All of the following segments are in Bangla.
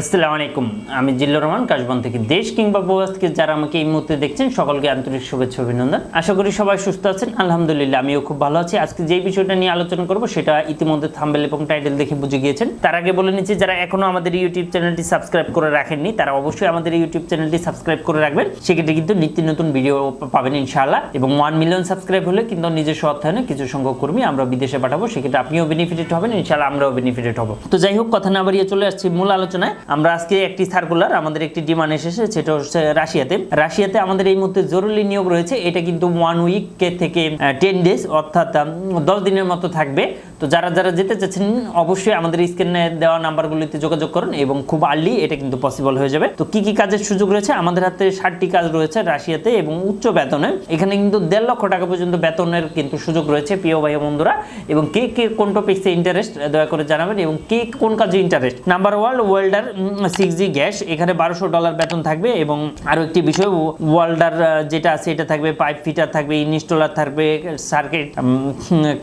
আসসালামু আলাইকুম। আমি জিল্লুর রহমান, কাশবন থেকে দেশ কিংবা প্রবাস থেকে যারা আমাকে এই মুহূর্তে দেখছেন, সকলকে আন্তরিক শুভেচ্ছা, অভিনন্দন। আশা করি সবাই সুস্থ আছেন। আলহামদুলিল্লাহ, আমিও খুব ভালো আছি। আজকে যে বিষয়টা নিয়ে আলোচনা করব, সেটা ইতিমধ্যে থাম্বেল এবং টাইটেল দেখে বুঝে গিয়েছেন। তার আগে বলে নিচ্ছি, যারা এখনও আমাদের ইউটিউব চ্যানেলটি সাবস্ক্রাইব করে রাখেননি, তারা অবশ্যই আমাদের ইউটিউব চ্যানেলটি সাবস্ক্রাইব করে রাখবেন। সেক্ষেত্রে কিন্তু নিত্য নতুন ভিডিও পাবেন ইনশাআল্লাহ। এবং ওয়ান মিলিয়ন সাবস্ক্রাইব হলে কিন্তু নিজস্ব অর্থায়নে কিছু সংখ্যক কর্মী আমরা বিদেশে পাঠাবো। সেক্ষেত্রে আপনিও বেনিফিটেড হবেন, ইনশাআল্লাহ আমরাও বেনিফিটেড হব। তো যাই হোক, কথা না বাড়িয়ে চলে আসছি মূল আলোচনায়। আমরা আজকে একটি সার্কুলার আমাদের একটি ডিমান্ড এসেছে, সেটা হচ্ছে রাশিয়াতে। রাশিয়াতে আমাদের এই মুহূর্তে জরুরি নিয়োগ রয়েছে, এটা কিন্তু ওয়ান উইক থেকে টেন ডেজ অর্থাৎ দশ দিনের মতো থাকবে। তো যারা যারা যেতে চাচ্ছেন, অবশ্যই আমাদের স্ক্রিনে দেওয়া নাম্বারগুলিতে যোগাযোগ করুন এবং খুব আর্লি এটা কিন্তু পসিবল হয়ে যাবে। তো কি কি কাজের সুযোগ রয়েছে? আমাদের হাতে ষাটটি কাজ রয়েছে রাশিয়াতে এবং উচ্চ বেতনে। এখানে কিন্তু দেড় লক্ষ টাকা পর্যন্ত বেতনের কিন্তু সুযোগ রয়েছে, প্রিয় ভাই বন্ধুরা। এবং কে কে, কোন টপিক্সে ইন্টারেস্ট দয়া করে জানাবেন এবং কে, কোন কাজে interest number one welder six G gas, এখানে বারোশো ডলার বেতন থাকবে এবং আরও একটি বিষয় ওয়েল্ডার যেটা আছে, এটা থাকবে পাইপ ফিটার থাকবে ইনস্টলার থাকবে সার্কিট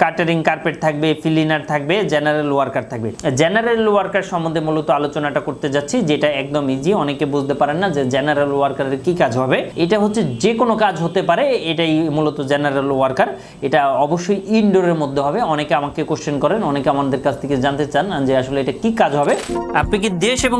কাটারিং কার্পেট থাকবে ফিলিনার থাকবে জেনারেল ওয়ার্কার থাকবে। জেনারেল ওয়ার্কার সম্বন্ধে মূলত আলোচনাটা করতে যাচ্ছি, যেটা একদম ইজি অনেকে বুঝতে পারেন না যে জেনারেল ওয়ার্কারের কি কাজ হবে। এটা হচ্ছে যে কোনো কাজ হতে পারে, এটাই মূলত জেনারেল ওয়ার্কার এটা অবশ্যই ইনডোরের মধ্যে হবে। অনেকে আমাকে কোশ্চেন করেন, অনেকে আমাদের কাছ থেকে জানতে চান যে আসলে এটা কি কাজ হবে। আপনি কি দেশ এবং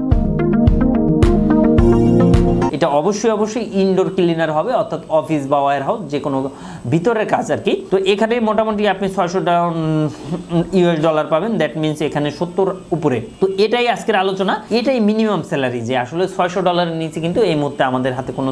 এটা অবশ্যই অবশ্যই ইনডোর ক্লিনার হবে, অর্থাৎ অফিস বা ওয়ার হাউস যে কোনো ভিতরের কাজ আর কি। তো এখানে মোটামুটি আপনি ছয়শো ইউএস ডলার পাবেন দ্যাট মিনস এখানে সত্তর উপরে। তো এটাই আজকের আলোচনা। এটাই মিনিমাম স্যালারি যে আসলে ছয়শো ডলারের নিচে কিন্তু এই মুহূর্তে আমাদের হাতে কোনো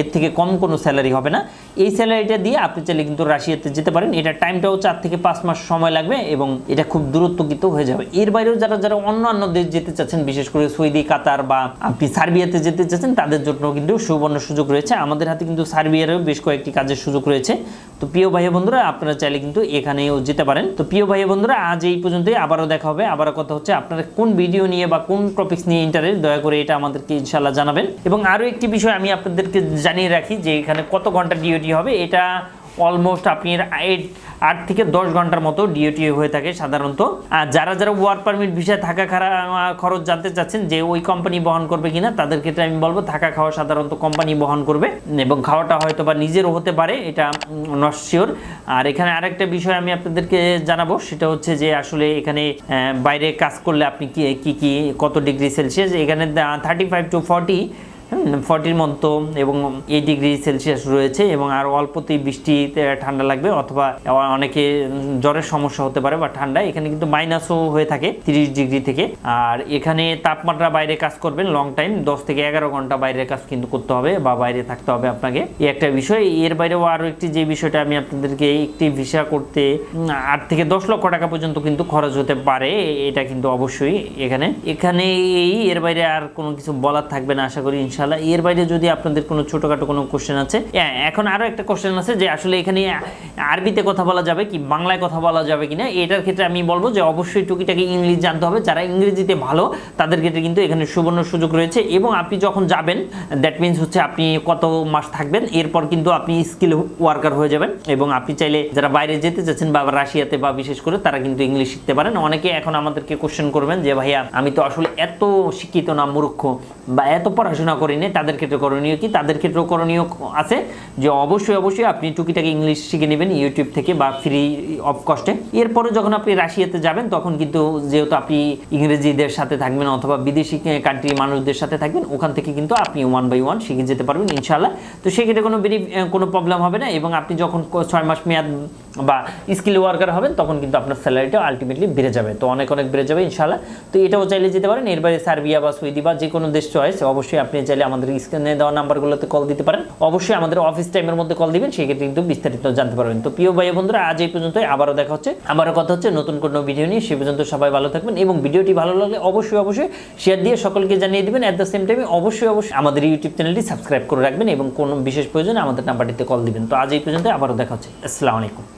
এর থেকে কম কোনো স্যালারি হবে না। এই স্যালারিটা দিয়ে আপনি চাইলে কিন্তু রাশিয়াতে যেতে পারেন। এটা টাইমটাও চার থেকে পাঁচ মাস সময় লাগবে এবং এটা খুব দূরত্ব কিন্তু হয়ে যাবে। এর বাইরেও যারা যারা অন্য অন্য দেশ যেতে চাচ্ছেন, বিশেষ করে সৌদি, কাতার বা আপনি সার্বিয়াতে যেতে চাচ্ছেন তাদের জন্য কিন্তু সুবর্ণ সুযোগ রয়েছে। আমাদের হাতে কিন্তু সার্বিয়ারও বেশ কয়েকটি কাজের সুযোগ রয়েছে। তো প্রিয় ভাই বন্ধুরা, আপনারা চাইলে কিন্তু এখানেও যেতে পারেন। তো প্রিয় ভাই বন্ধুরা, আজ এই পর্যন্তই। আবারও দেখা হবে। আবারও কথা হচ্ছে আপনারা কোন ভিডিও নিয়ে বা কোন টপিক্স নিয়ে ইন্টারেস্ট দয়া করে এটা আমাদেরকে ইনশাল্লাহ জানাবেন। এবং আরও একটি বিষয় আমি আপনাদেরকে জানিয়ে রাখি যে এখানে কত ঘণ্টা ডিওটি হবে, এটা অলমোস্ট আপনি এইট আট থেকে দশ ঘণ্টার মতো ডিওটি হয়ে থাকে সাধারণত। আর যারা যারা ওয়ার্ক পারমিট ভিসায় থাকা খারা খরচ জানতে চাচ্ছেন যে ওই কোম্পানি বহন করবে কিনা, তাদের ক্ষেত্রে আমি বলব থাকা খাওয়া সাধারণত কোম্পানি বহন করবে এবং খাওয়াটা হয়তো বা নিজেরও হতে পারে, এটা নট শিওর আর এখানে আরেকটা বিষয় আমি আপনাদেরকে জানাব, সেটা হচ্ছে যে আসলে এখানে বাইরে কাজ করলে আপনি কি কি কত ডিগ্রি সেলসিয়াস এখানে থার্টি ফাইভ টু ফর্টি ফর্টির মতো এবং এই ডিগ্রি সেলসিয়াস রয়েছে এবং আর অল্পতেই বৃষ্টিতে ঠান্ডা লাগবে অথবা অনেকে জ্বরের সমস্যা হতে পারে বা ঠান্ডা, এখানে কিন্তু মাইনাসও হয়ে থাকে তিরিশ ডিগ্রি থেকে। আর এখানে তাপমাত্রা বাইরে কাজ করবেন লং টাইম দশ থেকে এগারো ঘণ্টা বাইরে কাজ কিন্তু করতে হবে বা বাইরে থাকতে হবে আপনাকে। এই একটা বিষয়, এর বাইরেও আরও একটি যে বিষয়টা আমি আপনাদেরকে একটি ভিসা করতে আট থেকে দশ লক্ষ টাকা পর্যন্ত কিন্তু খরচ হতে পারে, এটা কিন্তু অবশ্যই এখানে। এখানে এই, এর বাইরে আর কোনো কিছু বলার থাকবে না, আশা করি ইনশাল্লাহ এর বাইরে যদি আপনাদের কোনো ছোটোখাটো কোনো কোশ্চেন আছে হ্যাঁ এখন আরও একটা কোশ্চেন আছে যে আসলে এখানে আরবিতে কথা বলা যাবে কি, বাংলায় কথা বলা যাবে কিনা, এটার ক্ষেত্রে আমি বলব যে অবশ্যই টুকিটাকি ইংলিশ জানতে হবে। যারা ইংরেজিতে ভালো, তাদের ক্ষেত্রে কিন্তু এখানে সুবর্ণ সুযোগ রয়েছে। এবং আপনি যখন যাবেন দ্যাট মিনস হচ্ছে আপনি কত মাস থাকবেন, এরপর কিন্তু আপনি স্কিল ওয়ার্কার হয়ে যাবেন। এবং আপনি চাইলে যারা বাইরে যেতে চাচ্ছেন বা রাশিয়াতে বা বিশেষ করে, তারা কিন্তু ইংলিশ শিখতে পারেন। অনেকে এখন আমাদেরকে কোশ্চেন করবেন যে, ভাইয়া, আমি তো আসলে এত শিক্ষিত না, মূর্খ বা এত পড়াশোনা করিনি তাদের ক্ষেত্রে করণীয় কি? তাদের ক্ষেত্রেও করণীয় আছে যে অবশ্যই অবশ্যই আপনি টুকিটাকি ইংলিশ শিখে নেবেন ইউটিউব থেকে বা ফ্রি অফ কস্টে। এরপরে যখন আপনি রাশিয়াতে যাবেন, তখন কিন্তু যেহেতু আপনি ইংরেজিদের সাথে থাকবেন অথবা বিদেশি কান্ট্রি মানুষদের সাথে থাকবেন, ওখান থেকে কিন্তু আপনি ওয়ান বাই ওয়ান শিখে যেতে পারবেন ইনশাল্লাহ তো সেক্ষেত্রে কোনো বেরি কোনো প্রবলেম হবে না এবং আপনি যখন ছয় মাস মেয়াদ বা স্কিল ওয়ার্কার হবেন, তখন কিন্তু আপনার স্যালারিটা আলটিমেটলি বেড়ে যাবে। তো অনেক অনেক বেড়ে যাবে ইনশাল্লাহ তো এটাও চাইলে যেতে পারেন। এর বাইরে সার্বিয়া বা সৌদি বা যে কোনো দেশ চয়েস অবশ্যই আপনি চাইলে আমাদের স্ক্রিনে দেওয়া নাম্বারগুলোতে কল দিতে পারেন। অবশ্যই আমাদের অফিস টাইমের মধ্যে কল দিবেন, সেক্ষেত্রে কিন্তু বিস্তারিত জানতে পারবেন। তো প্রিয় ভাই বন্ধুরা, আজ এই পর্যন্তই। আবারও দেখা হচ্ছে। আবারও কথা হচ্ছে নতুন কোনো ভিডিও নিয়ে। সে পর্যন্ত সবাই ভালো থাকবেন এবং ভিডিওটি ভালো লাগলে অবশ্যই অবশ্যই শেয়ার দিয়ে সকলকে জানিয়ে দেবেন। অ্যাট দ্য সেম টাইমে অবশ্যই অবশ্যই আমাদের ইউটিউব চ্যানেলটি সাবস্ক্রাইব করে রাখবেন এবং কোনো বিশেষ প্রয়োজনে আমাদের নাম্বারটিতে কল দিবেন। তো আজ এই পর্যন্ত আবারও দেখা হচ্ছে। আসসালামু আলাইকুম।